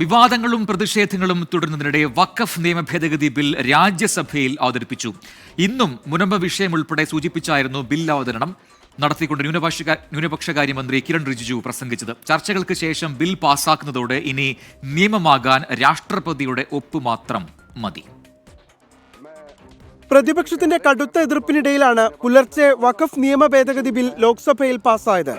വിവാദങ്ങളും പ്രതിഷേധങ്ങളും തുടരുന്നതിനിടെ വഖഫ് നിയമ ഭേദഗതി ബിൽ രാജ്യസഭയിൽ അവതരിപ്പിച്ചു. ഇന്നും മുനമ്പ വിഷയം ഉൾപ്പെടെ സൂചിപ്പിച്ചായിരുന്നു ബിൽ അവതരണം നടത്തിക്കൊണ്ട് ന്യൂനപക്ഷ ന്യൂനപക്ഷകാര്യമന്ത്രി കിരൺ റിജിജു പ്രസംഗിച്ചത്. ചർച്ചകൾക്ക് ശേഷം ബിൽ പാസാക്കുന്നതോടെ ഇനി നിയമമാകാൻ രാഷ്ട്രപതിയുടെ ഒപ്പ് മാത്രം മതി. പ്രതിപക്ഷത്തിന്റെ കടുത്ത എതിർപ്പിനിടയിലാണ് പുലർച്ചെ വഖഫ് നിയമ ഭേദഗതി ബിൽ ലോക്സഭയിൽ പാസായത്.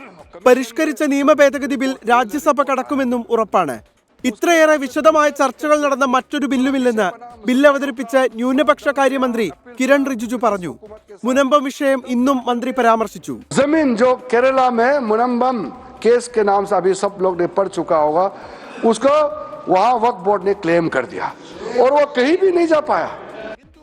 പരിഷ്കരിച്ച നിയമ ഭേദഗതി ബിൽ രാജ്യസഭ കടക്കുമെന്നും ഉറപ്പാണ്. ഇത്രയേറെ വിശദമായ ചർച്ചകൾ നടന്ന മറ്റൊരു ബില്ലുമില്ലെന്ന് ബില്ല് അവതരിപ്പിച്ച ന്യൂനപക്ഷ കാര്യമന്ത്രി കിരൺ റിജിജു പറഞ്ഞു മുനമ്പം വിഷയം ഇന്നും മന്ത്രി പരാമർശിച്ചു जमीन जो केरला में मुनम्बम केस के नाम से अभी सब लोग ने पढ़ चुका होगा उसको वहां वक्त बोर्ड ने क्लेम कर दिया और वो कहीं भी नहीं जा पाया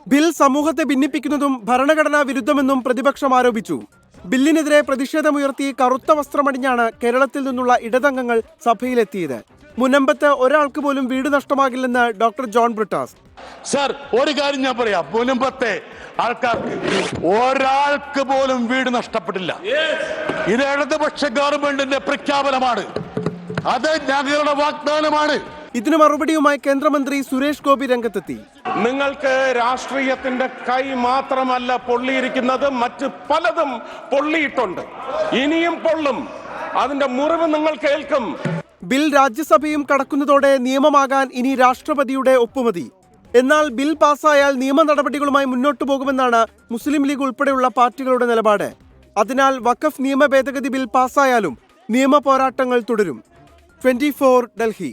ബിൽ സമൂഹത്തെ ഭിന്നിപ്പിക്കുന്നതും ഭരണഘടനാ വിരുദ്ധമെന്നും പ്രതിപക്ഷം ആരോപിച്ചു ബില്ലിനെതിരെ പ്രതിഷേധമുയർത്തി കറുത്ത വസ്ത്രമണിഞ്ഞാണ് കേരളത്തിൽ നിന്നുള്ള ഇടതംഗങ്ങൾ സഭയിലെത്തിയത് മുനമ്പത്ത് ഒരാൾക്ക് പോലും വീട് നഷ്ടമാകില്ലെന്ന് ഡോക്ടർ ജോൺ ബ്രിട്ടാസ്. സർ ഒരു കാര്യം ഞാൻ പറയാം. മുനമ്പത്തെ ആൾക്കാർക്ക് ഒരാൾക്ക് പോലും വീട് നഷ്ടപ്പെട്ടില്ല. ഇത് ഇടതുപക്ഷ ഗവൺമെന്റിന്റെ പ്രഖ്യാപനമാണ്. അത് ഞങ്ങളുടെ വാഗ്ദാനമാണ്. ഇതിന് മറുപടിയുമായി കേന്ദ്രമന്ത്രി സുരേഷ് ഗോപി രംഗത്തെത്തി. നിങ്ങൾക്ക് രാഷ്ട്രീയത്തിന്റെ കൈ മാത്രമല്ല പൊള്ളിയിരിക്കുന്നത് മറ്റ് പലതും പൊള്ളിയിട്ടുണ്ട്. ഇനിയും പൊള്ളും. അതിന്റെ മുറിവ് നിങ്ങൾ കേൾക്കും. ബിൽ രാജ്യസഭയും കടക്കുന്നതോടെ നിയമമാകാൻ ഇനി രാഷ്ട്രപതിയുടെ ഒപ്പുമതി. എന്നാൽ ബിൽ പാസ്സായാൽ നിയമ നടപടികളുമായി മുന്നോട്ടു പോകുമെന്നാണ് മുസ്ലിം ലീഗ് ഉൾപ്പെടെയുള്ള പാർട്ടികളുടെ നിലപാട്. അതിനാൽ വഖഫ് നിയമ ഭേദഗതി ബിൽ പാസ്സായാലും നിയമ പോരാട്ടങ്ങൾ തുടരും. ട്വന്റി ഡൽഹി.